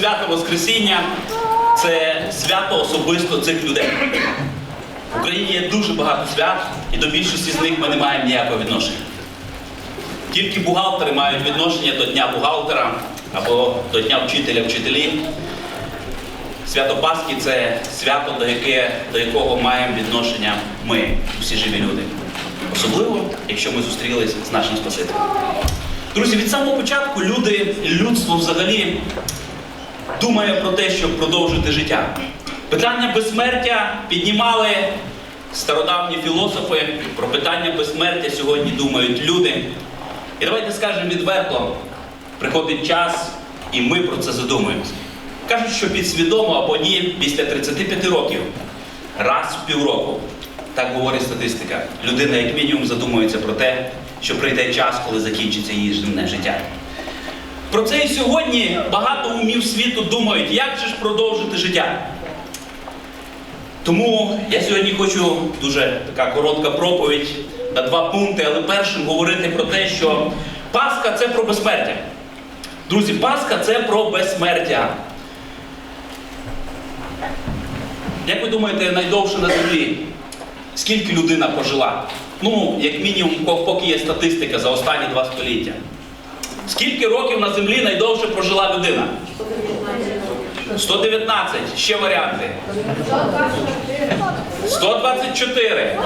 свято Воскресіння це свято особисто цих людей. В Україні є дуже багато свят, і до більшості з них ми не маємо ніякого відношення. Тільки бухгалтери мають відношення до Дня бухгалтера або до Дня вчителя вчителів. Свято Пасхи це свято, до, яке, до якого маємо відношення ми, всі живі люди. Особливо, якщо ми зустрілись з нашим Спасителем. Друзі, від самого початку люди, людство взагалі думає про те, щоб продовжити життя. Питання безсмертя піднімали стародавні філософи, про питання безсмертя сьогодні думають люди. І давайте скажемо відверто, приходить час, і ми про це задумуємося. Кажуть, що підсвідомо або ні, після 35 років, раз в півроку, так говорить статистика, людина як мінімум задумується про те, що прийде час, коли закінчиться її земне життя. Про це і сьогодні багато умів світу думають, як же ж продовжити життя. Тому я сьогодні хочу дуже така коротка проповідь на два пункти, але першим говорити про те, що Пасха це про безсмертя. Друзі, Пасха це про безсмертя. Як ви думаєте, найдовше на землі? Скільки людина пожила? Ну, як мінімум, поки є статистика за останні два століття. Скільки років на землі найдовше прожила людина? 119. Ще варіанти. 124.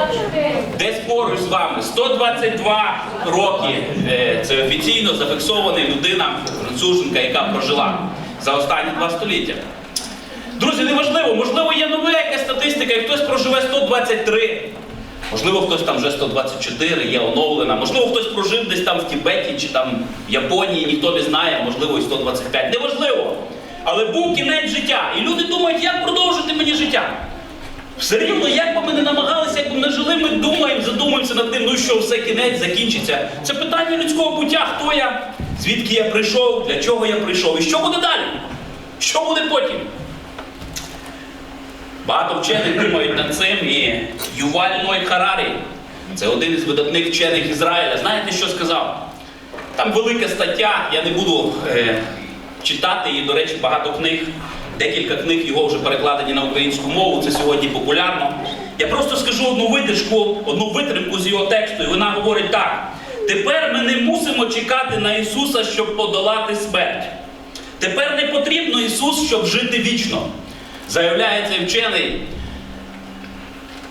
Десь поруч з вами. 122 роки. Е, Це офіційно зафіксована людина, француженка, яка прожила за останні два століття. Друзі, неважливо, можливо, є нова якась статистика, і хтось проживе 123. Можливо, хтось там вже 124, є оновлена. Можливо, хтось прожив десь там в Тібеті чи там в Японії, ніхто не знає, можливо, і 125. Неважливо. Але був кінець життя. І люди думають, як продовжити мені життя. Все рівно, як би ми не намагалися, як би не жили, ми думаємо, задумуємося над тим, ну що все кінець закінчиться. Це питання людського буття, хто я, звідки я прийшов, для чого я прийшов, і що буде далі? Що буде потім? Багато вчених думають над цим і Юваль Ной Харарі, це один із видатних вчених Ізраїля. Знаєте, що сказав? Там велика стаття, я не буду е, читати її, до речі, багато книг. Декілька книг його вже перекладені на українську мову, це сьогодні популярно. Я просто скажу одну видержку, одну витримку з його тексту, і вона говорить так: тепер ми не мусимо чекати на Ісуса, щоб подолати смерть. Тепер не потрібно Ісус, щоб жити вічно. Заявляє цей вчений.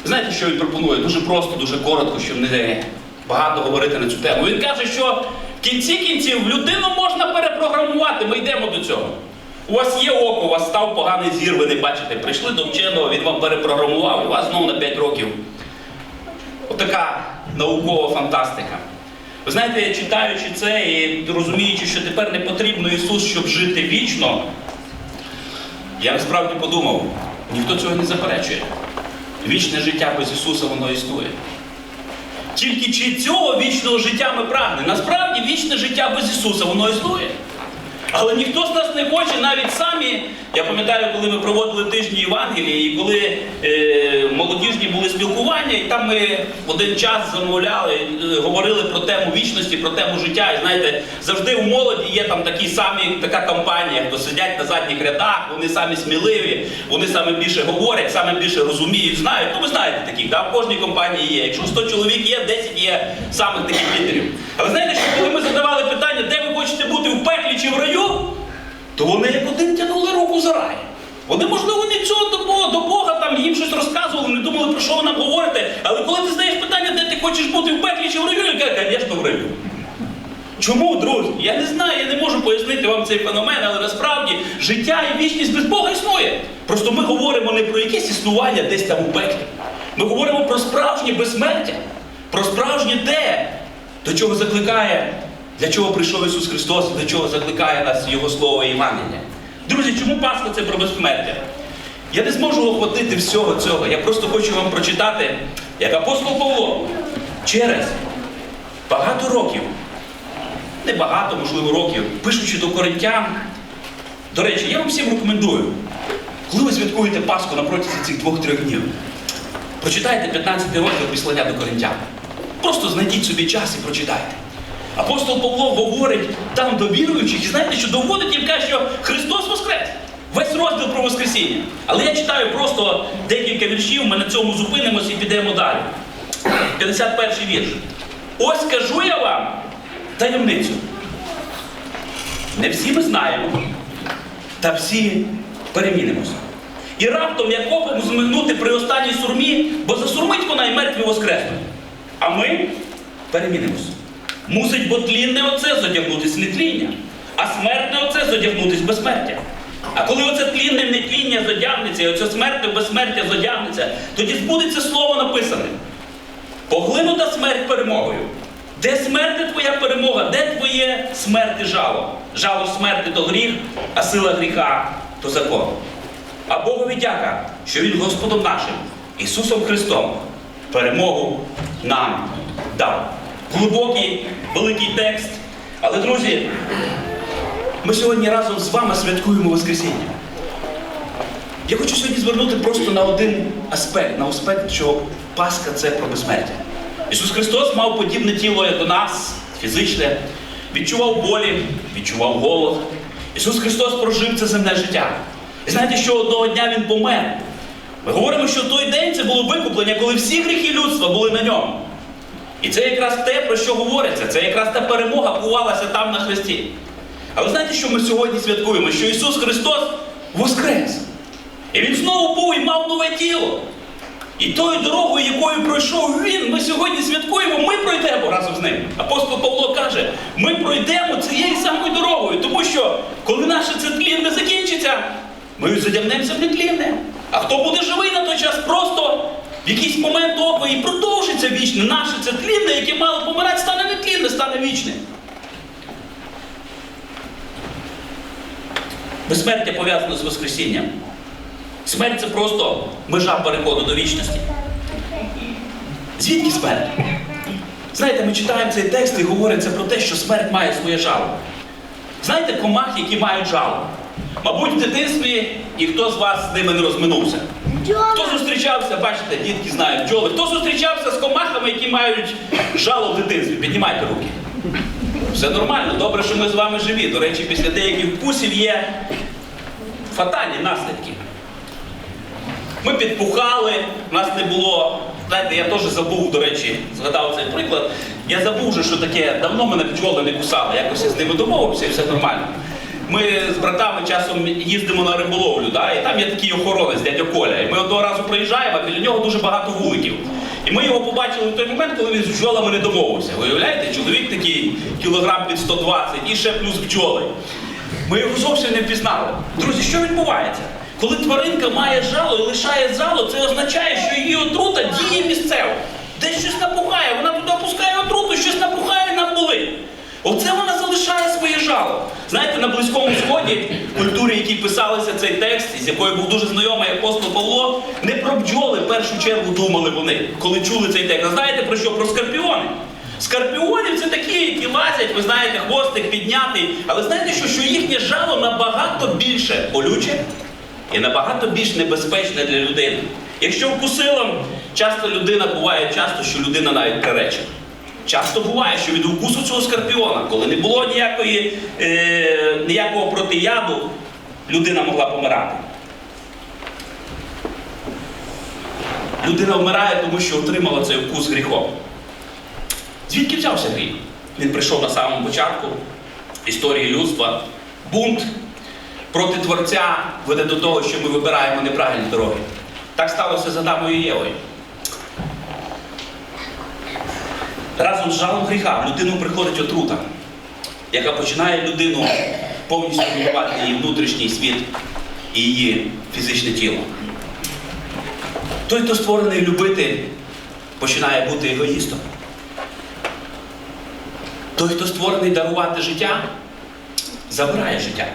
Знаєте, що він пропонує? Дуже просто, дуже коротко, щоб не багато говорити на цю тему. Він каже, що в кінці кінців людину можна перепрограмувати. Ми йдемо до цього. У вас є око, у вас став поганий зір, ви не бачите. Прийшли до вченого, він вам перепрограмував, і у вас знову на 5 років. Отака наукова фантастика. Ви знаєте, читаючи це і розуміючи, що тепер не потрібно Ісус, щоб жити вічно, я насправді подумав, ніхто цього не заперечує. Вічне життя без Ісуса воно існує. Тільки чи цього вічного життя ми прагнемо? Насправді вічне життя без Ісуса воно існує. Але ніхто з нас не хоче навіть самі. Я пам'ятаю, коли ми проводили тижні Євангелії, і коли е, молодіжні були спілкування, і там ми один час замовляли, е, говорили про тему вічності, про тему життя. І знаєте, завжди у молоді є там такі самі, така компанія, хто сидять на задніх рядах, вони самі сміливі, вони саме більше говорять, саме більше розуміють, знають. Ну ви знаєте таких, да? в кожній компанії є. Якщо 100 чоловік є, 10 є самих таких лідерів. Але знаєте, що коли ми задавали питання, де хочете бути в пеклі чи в раю? то вони як один тягнули руку за рай. Вони, можливо, не цього до Бога, до Бога там їм щось розказували, не думали, про що ви нам говорите. Але коли ти задаєш питання, де ти хочеш бути в пеклі чи в раю, він каже, звісно, в раю. Чому, друзі? Я не знаю, я не можу пояснити вам цей феномен, але насправді життя і вічність без Бога існує. Просто ми говоримо не про якесь існування десь там у пеклі. Ми говоримо про справжнє безсмертя, про справжнє те, до чого закликає, для чого прийшов Ісус Христос, до чого закликає нас Його Слово і Євангелія. Друзі, чому Пасха це про безсмертя? Я не зможу охватити всього цього. Я просто хочу вам прочитати, як апостол Павло через багато років небагато, можливо, років, пишучи до коринтян. До речі, я вам всім рекомендую. Коли ви святкуєте Пасху на протязі цих двох-трьох днів, прочитайте 15 розділ післання до Коринтян. Просто знайдіть собі час і прочитайте. Апостол Павло говорить там до віруючих, і знаєте, що доводить їм каже, що Христос Воскрес. Весь розділ про Воскресіння. Але я читаю просто декілька віршів, ми на цьому зупинимося і підемо далі. 51 вірш. Ось кажу я вам таємницю. Не всі ми знаємо, та всі перемінимося. І раптом як оком змигнути при останній сурмі, бо засурмить вона і мертві воскреснуть. А ми перемінимося. Мусить бо тлінне оце зодягнутись в нетління, а смертне оце зодягнутись в безсмертя. А коли оце тлінне нетління зодягнеться, і оце смертне безсмертя зодягнеться, тоді збудеться слово написане. Поглинута смерть перемогою. Де смерти твоя перемога? Де твоє смерти жало? Жало смерти то гріх, а сила гріха то закон. А Богові дяка, що Він Господом нашим, Ісусом Христом, перемогу нам дав. Глибокий, великий текст. Але, друзі, ми сьогодні разом з вами святкуємо Воскресіння. Я хочу сьогодні звернути просто на один аспект, на аспект, що Пасха це про безсмертя. Ісус Христос мав подібне тіло як до нас, фізичне, відчував болі, відчував голод. Ісус Христос прожив це земне життя. І знаєте, що одного дня Він помер. Ми говоримо, що той день це було викуплення, коли всі гріхи людства були на ньому. І це якраз те, про що говориться, це якраз та перемога бувалася там на Христі. Але знаєте, що ми сьогодні святкуємо? Що Ісус Христос воскрес. І Він знову був і мав нове тіло. І тою дорогою, якою пройшов він, ми сьогодні святкуємо, ми пройдемо разом з ним. Апостол Павло каже, ми пройдемо цією самою дорогою, тому що коли наше це тлінне закінчиться, ми задягнемося в нетлінне. А хто буде живий на той час, просто в якийсь момент ока і продовжиться вічне. Наше це тлінне, яке мало помирати, стане нетлінне, стане вічне. Безсмертя пов'язано з Воскресінням. Смерть це просто межа переходу до вічності. Звідки смерть? Знаєте, ми читаємо цей текст і говориться про те, що смерть має своє жало. Знаєте, комах, які мають жало. Мабуть, в дитинстві ніхто з вас з ними не розминувся. Хто зустрічався, бачите, дітки знають бджоли. Хто зустрічався з комахами, які мають жало в дитинстві? Піднімайте руки. Все нормально, добре, що ми з вами живі. До речі, після деяких вкусів є фатальні наслідки. Ми підпухали, в нас не було. Знаєте, я теж забув, до речі, згадав цей приклад. Я забув, вже, що таке, давно мене бджоли не кусали, якось я з ними домовився і все нормально. Ми з братами часом їздимо на риболовлю, да? і там є такий охоронець, дядя Коля. І ми одного разу приїжджаємо, а біля нього дуже багато вуликів. І ми його побачили в той момент, коли він з бджолами не домовився. Ви уявляєте, чоловік такий кілограм під 120 і ще плюс бджоли. Ми його зовсім не впізнали. Друзі, що відбувається? Коли тваринка має жало і лишає зало, це означає, що її отрута діє місцево. Десь щось напухає, вона туди опускає отруту, щось напухає. Оце вона залишає своє жало. Знаєте, на Близькому Сході, в культурі, якій писалися цей текст, з якою був дуже знайомий апостол Павло, не про бджоли в першу чергу думали вони, коли чули цей текст. А знаєте про що? Про скорпіони. Скорпіонів це такі, які лазять, ви знаєте, хвостик піднятий. Але знаєте що, що їхнє жало набагато більше болюче і набагато більш небезпечне для людини. Якщо вкусилом, часто людина буває часто, що людина навіть приречена. Часто буває, що від укусу цього скорпіона, коли не було ніякої, е, ніякого протияду, людина могла помирати. Людина вмирає, тому що отримала цей укус гріхом. Звідки взявся гріх? Він прийшов на самому початку історії людства. Бунт проти Творця веде до того, що ми вибираємо неправильні дороги. Так сталося з Адамою і Євою. Разом з жалом гріха в людину приходить отрута, яка починає людину повністю руйнувати її внутрішній світ і її фізичне тіло. Той, хто створений любити, починає бути егоїстом. Той, хто створений дарувати життя, забирає життя.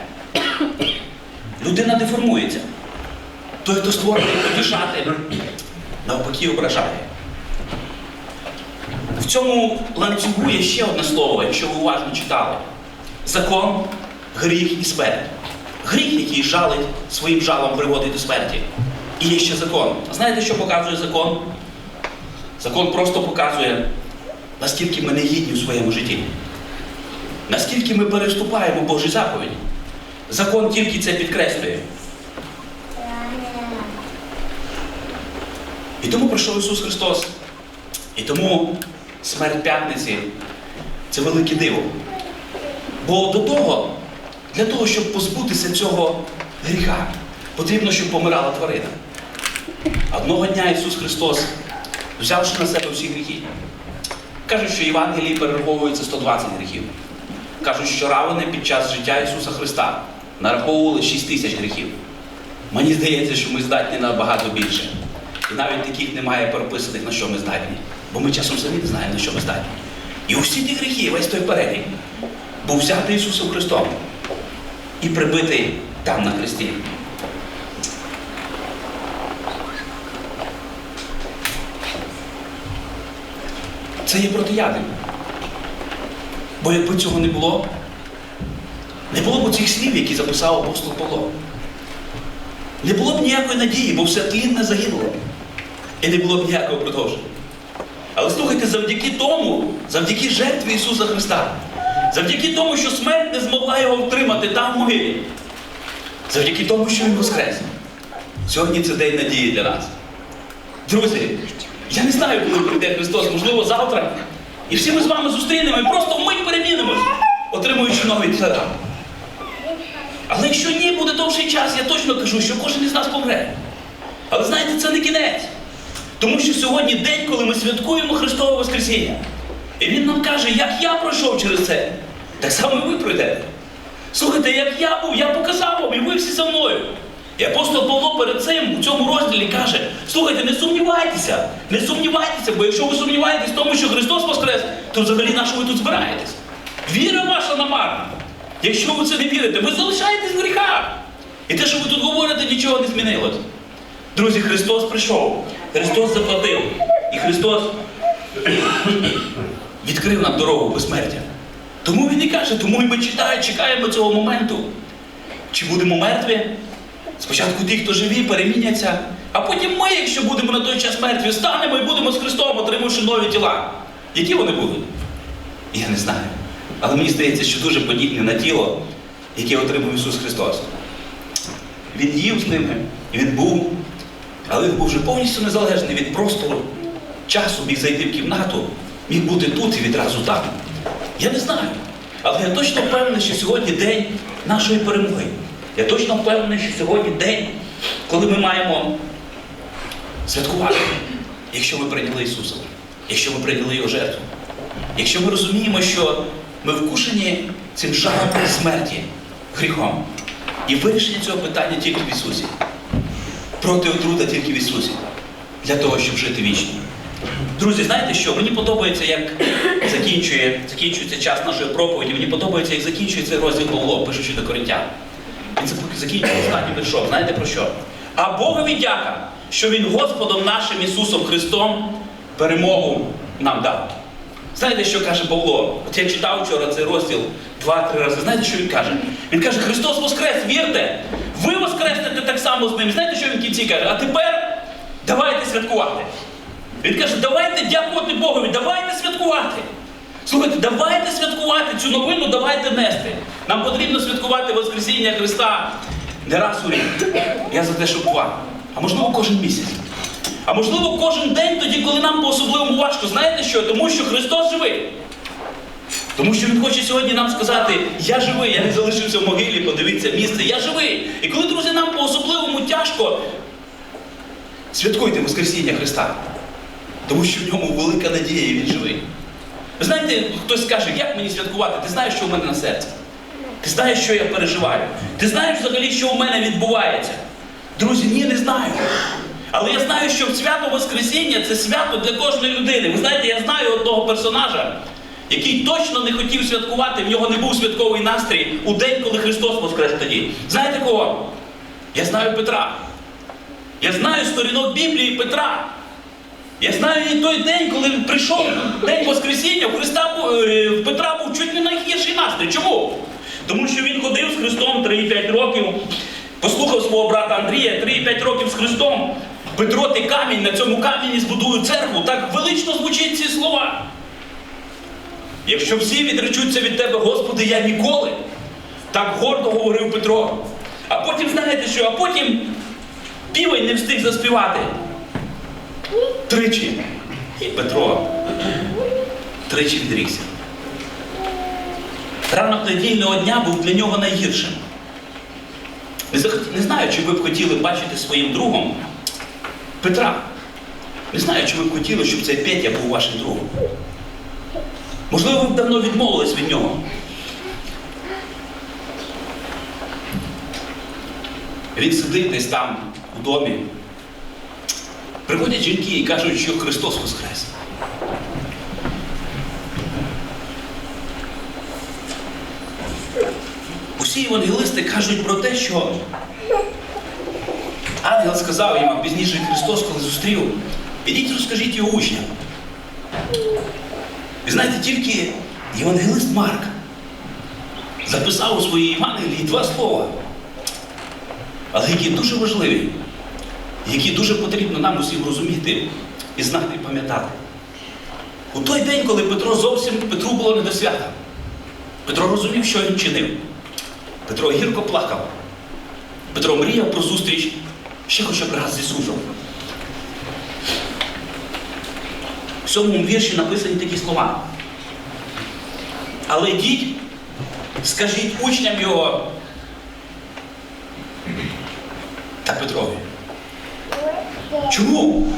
Людина деформується. Той, хто створений потішати, навпаки ображає. Цьому ланцюгу є ще одне слово, якщо ви уважно читали. Закон, гріх і смерть. Гріх, який жалить своїм жалом приводить до смерті. І є ще закон. Знаєте, що показує закон? Закон просто показує, наскільки ми не гідні в своєму житті. Наскільки ми переступаємо Божі заповіді. Закон тільки це підкреслює. І тому прийшов Ісус Христос. І тому смерть п'ятниці це велике диво. Бо до того, для того, щоб позбутися цього гріха, потрібно, щоб помирала тварина. Одного дня Ісус Христос, взявши на себе всі гріхи, кажуть, що Євангелії перераховується 120 гріхів. Кажуть, що равини під час життя Ісуса Христа нараховували 6 тисяч гріхів. Мені здається, що ми здатні на багато більше. І навіть таких немає прописаних, на що ми здатні. Бо ми часом самі не знаємо, на що ми здатні. І усі ті гріхи, весь той перелік, був взятий Ісусом Христом і прибитий там на хресті. Це є протиядим. Бо якби цього не було, не було б цих слів, які записав апостол Павло. Не було б ніякої надії, бо все тлінне загинуло. І не було б ніякого продовження. Але слухайте, завдяки тому, завдяки жертві Ісуса Христа, завдяки тому, що смерть не змогла його втримати там могилі, завдяки тому, що Він воскрес. Сьогодні це день надії для нас. Друзі, я не знаю, коли прийде Христос, можливо, завтра. І всі ми з вами зустрінемо і просто вмить перемінимось, отримуючи нові тіла. Але якщо ні, буде довший час, я точно кажу, що кожен із нас помре. Але знаєте, це не кінець. Тому що сьогодні день, коли ми святкуємо Христове Воскресіння. І Він нам каже, як я пройшов через це, так само і ви пройдете. Слухайте, як я був, я показав вам, і ви всі за мною. І апостол Павло перед цим у цьому розділі каже: слухайте, не сумнівайтеся, не сумнівайтеся, бо якщо ви сумніваєтесь в тому, що Христос Воскрес, то взагалі на що ви тут збираєтесь? Віра ваша намарна. Якщо ви це не вірите, ви залишаєтесь в гріхах. І те, що ви тут говорите, нічого не змінилось. Друзі, Христос прийшов, Христос заплатив. І Христос відкрив нам дорогу безсмертя. Тому Він і каже, тому і ми читаємо, чекаємо цього моменту. Чи будемо мертві? Спочатку ті, хто живі, переміняться, а потім ми, якщо будемо на той час мертві, станемо і будемо з Христом, отримавши нові тіла. Які вони будуть? Я не знаю. Але мені здається, що дуже подібне на тіло, яке отримав Ісус Христос. Він їв з ними, він був, але він був вже повністю незалежний від простору, часу міг зайти в кімнату, міг бути тут і відразу там. Я не знаю. Але я точно впевнений, що сьогодні день нашої перемоги. Я точно впевнений, що сьогодні день, коли ми маємо святкувати, якщо ми прийняли Ісуса, якщо ми прийняли Його жертву. Якщо ми розуміємо, що ми вкушені цим жалом смерті, гріхом, і вирішення цього питання тільки в Ісусі. Проти отрута тільки в Ісусі. Для того, щоб жити вічно. Друзі, знаєте що? Мені подобається, як закінчує, закінчується час нашої проповіді. Мені подобається, як закінчується розділ Павло, пишучи до Коринтян. Він це закінчує останній віршок. Знаєте про що? А Богові дяка, що Він Господом нашим Ісусом Христом перемогу нам дав. Знаєте, що каже Павло? От я читав вчора цей розділ два-три рази. Знаєте, що він каже? Він каже, Христос Воскрес, вірте! Ви воскреснете так само з ним. Знаєте, що він в кінці каже? А тепер давайте святкувати. Він каже, давайте дякувати Богові, давайте святкувати. Слухайте, давайте святкувати цю новину, давайте нести. Нам потрібно святкувати Воскресіння Христа не раз у рік. Я за те, щоб два. А можливо, кожен місяць. А можливо, кожен день тоді, коли нам по-особливому важко. Знаєте що? Тому що Христос живий. Тому що Він хоче сьогодні нам сказати, я живий, я не залишився в могилі, подивіться місце, я живий. І коли, друзі, нам по-особливому тяжко, святкуйте Воскресіння Христа. Тому що в ньому велика надія і він живий. Ви знаєте, хтось скаже, як мені святкувати? Ти знаєш, що в мене на серці? Ти знаєш, що я переживаю? Ти знаєш взагалі, що у мене відбувається? Друзі, ні, не знаю. Але я знаю, що свято Воскресіння це свято для кожної людини. Ви знаєте, я знаю одного персонажа, який точно не хотів святкувати, в нього не був святковий настрій у день, коли Христос воскрес тоді. Знаєте кого? Я знаю Петра. Я знаю сторінок Біблії Петра. Я знаю і той день, коли він прийшов, день Воскресіння, у Христа е, в Петра був чуть не найгірший настрій. Чому? Тому що він ходив з Христом 3-5 років, послухав свого брата Андрія 3-5 років з Христом. Петро, ти камінь, на цьому камені збудую церкву. Так велично звучить ці слова. Якщо всі відречуться від тебе, Господи, я ніколи. Так гордо говорив Петро. А потім, знаєте що, а потім півень не встиг заспівати. Тричі. І Петро тричі відрікся. Ранок недільного дня був для нього найгіршим. Не, знаю, чи ви б хотіли бачити своїм другом Петра. Не знаю, чи ви б хотіли, щоб цей Петя був вашим другом. Можливо, ви давно відмовились від нього. Він сидить десь там у домі. Приходять жінки і кажуть, що Христос Воскрес. Усі евангелисти кажуть про те, що ангел сказав їм, пізніше Христос, коли зустрів, підіть розкажіть його учням. Ви знаєте, тільки євангелист Марк записав у своїй Євангелії два слова, але які дуже важливі, які дуже потрібно нам усім розуміти і знати і пам'ятати. У той день, коли Петро зовсім Петру було не до свята, Петро розумів, що він чинив. Петро гірко плакав. Петро мріяв про зустріч ще хоча б раз з Ісусом. В сьомому вірші написані такі слова. Але йдіть, скажіть учням його та Петрові. Чому?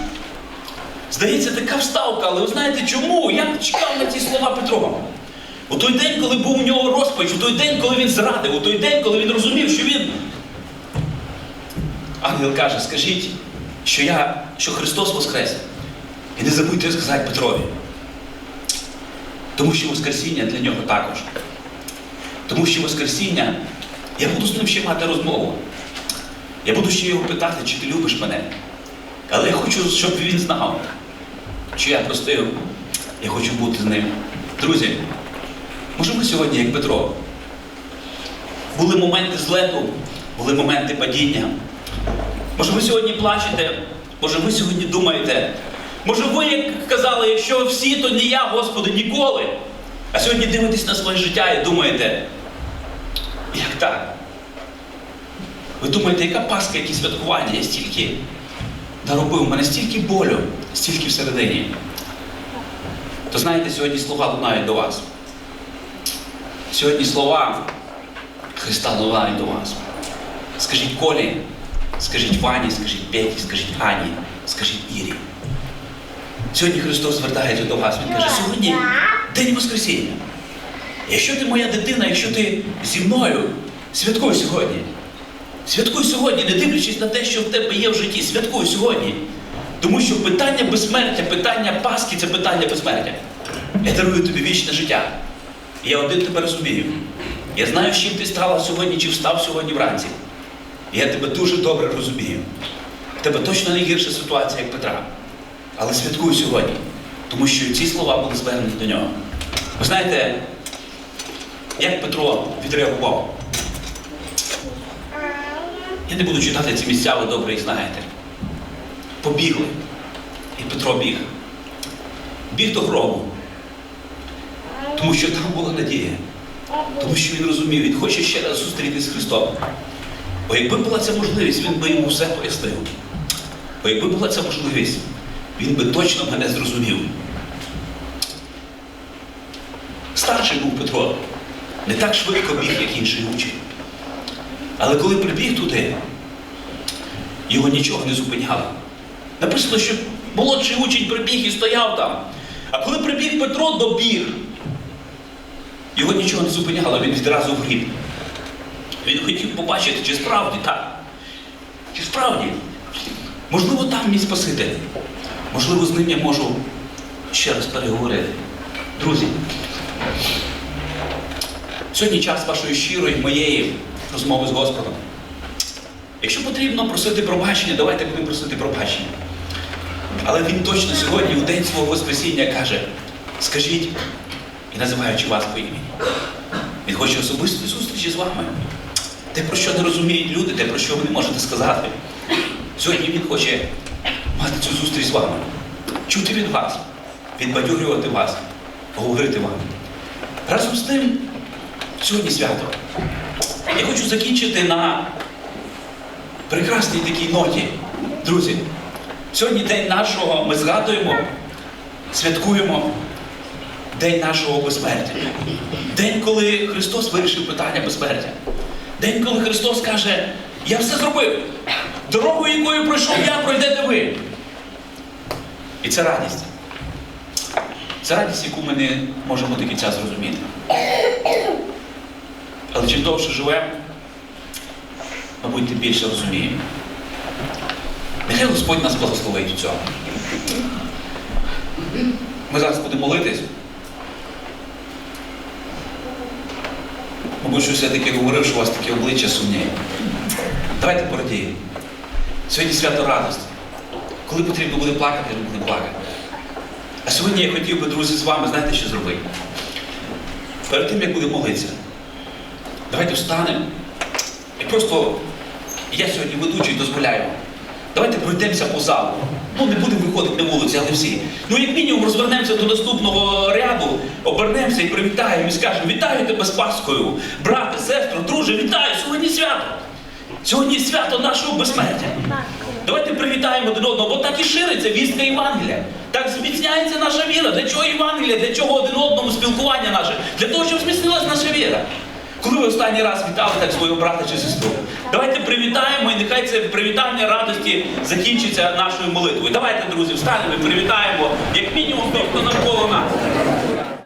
Здається, така вставка, але ви знаєте чому? Я чекав на ці слова Петрова. У той день, коли був у нього розпач, у той день, коли він зрадив, у той день, коли він розумів, що він. Ангел каже, скажіть, що я, що Христос Воскрес. І не забудьте сказати Петрові. Тому що Воскресіння для нього також. Тому що Воскресіння, я буду з ним ще мати розмову. Я буду ще його питати, чи ти любиш мене. Але я хочу, щоб він знав, що я простив, я хочу бути з ним. Друзі, може ви сьогодні, як Петро, були моменти злету, були моменти падіння. Може ви сьогодні плачете, може ви сьогодні думаєте, може ви як казали, якщо всі, то не я, Господи, ніколи. А сьогодні дивитесь на своє життя і думаєте, як так? Ви думаєте, яка Пасха, які святкування? Я стільки наробив, у мене стільки болю, стільки всередині. То знаєте, сьогодні слова лунають до вас. Сьогодні слова Христа лунають до вас. Скажіть Колі, скажіть Вані, скажіть Петі, скажіть Ані, скажіть Ірі. Сьогодні Христос звертається до вас. Він каже, сьогодні день Воскресіння. Якщо ти моя дитина, якщо ти зі мною, святкуй сьогодні. Святкуй сьогодні, не дивлячись на те, що в тебе є в житті. Святкуй сьогодні. Тому що питання безсмертя, питання Пасхи це питання безсмертя. Я дарую тобі вічне життя. І я один тебе розумію. Я знаю, з чим ти стала сьогодні, чи встав сьогодні вранці. І я тебе дуже добре розумію. В тебе точно не гірша ситуація, як Петра. Але святкуй сьогодні, тому що ці слова були звернені до нього. Ви знаєте, як Петро відреагував? Я не буду читати ці місця, ви добре їх знаєте. Побігли. І Петро біг. Біг до гробу. Тому що там була надія. Тому що він розумів, він хоче ще раз зустрітися з Христом. Бо якби була ця можливість, він би йому все пояснив. Бо якби була ця можливість, він би точно мене зрозумів. Старший був Петро. Не так швидко біг, як інший учень. Але коли прибіг туди, його нічого не зупиняло. Написано, що молодший учень прибіг і стояв там. А коли прибіг Петро добіг, його нічого не зупиняло, він відразу вгріб. Він хотів побачити, чи справді так. Чи справді? Можливо, там мій Спаситель. Можливо, з ним я можу ще раз переговорити. Друзі, сьогодні час вашої щирої, моєї розмови з Господом. Якщо потрібно просити пробачення, давайте будемо просити пробачення. Але він точно сьогодні, у день свого Воскресіння, каже: скажіть, і називаючи вас по імені, Він хоче особистої зустрічі з вами. Те, про що не розуміють люди, те, про що ви не можете сказати. Сьогодні він хоче мати цю зустріч з вами, чути від вас, підбадьорювати вас, говорити вам. Разом з тим, сьогодні свято. Я хочу закінчити на прекрасній такій ноті. Друзі, сьогодні день нашого, ми згадуємо, святкуємо день нашого безсмертя. День, коли Христос вирішив питання безсмертя. День, коли Христос каже, я все зробив. Дорогою, якою пройшов я, пройдете ви. І це радість. Це радість, яку ми не можемо до кінця зрозуміти. Але чим довше живемо, мабуть, тим більше розуміємо. Нехай Господь нас благословить у цьому. Ми зараз будемо молитись. Мабуть, щось я таке говорив, що у вас таке обличчя сумні. Давайте порадіємо. Сьогодні свято радості. Коли потрібно буде плакати, ми будемо плакати. А сьогодні я хотів би, друзі, з вами, знаєте, що зробити? Перед тим, як будемо молитися, давайте встанемо і просто я сьогодні ведучий дозволяю. Давайте пройдемося по залу. Ну, не будемо виходити на вулиці, але всі. Ну, як мінімум, розвернемося до наступного ряду, обернемося і привітаємо і скажемо: вітаю тебе з Пасхою, брате, сестро, друже, вітаю! Сьогодні свято! Сьогодні свято нашого безсмертя. Давайте привітаємо один одного, бо так і шириться вістка Євангелія. Так зміцняється наша віра. Для чого Євангелія? Для чого один одному спілкування наше? Для того, щоб зміцнилась наша віра. Коли ви останній раз вітали так свого брата чи сестру? Давайте привітаємо, і нехай це привітання радості закінчиться нашою молитвою. Давайте, друзі, встанемо і привітаємо, як мінімум, тих, хто навколо нас.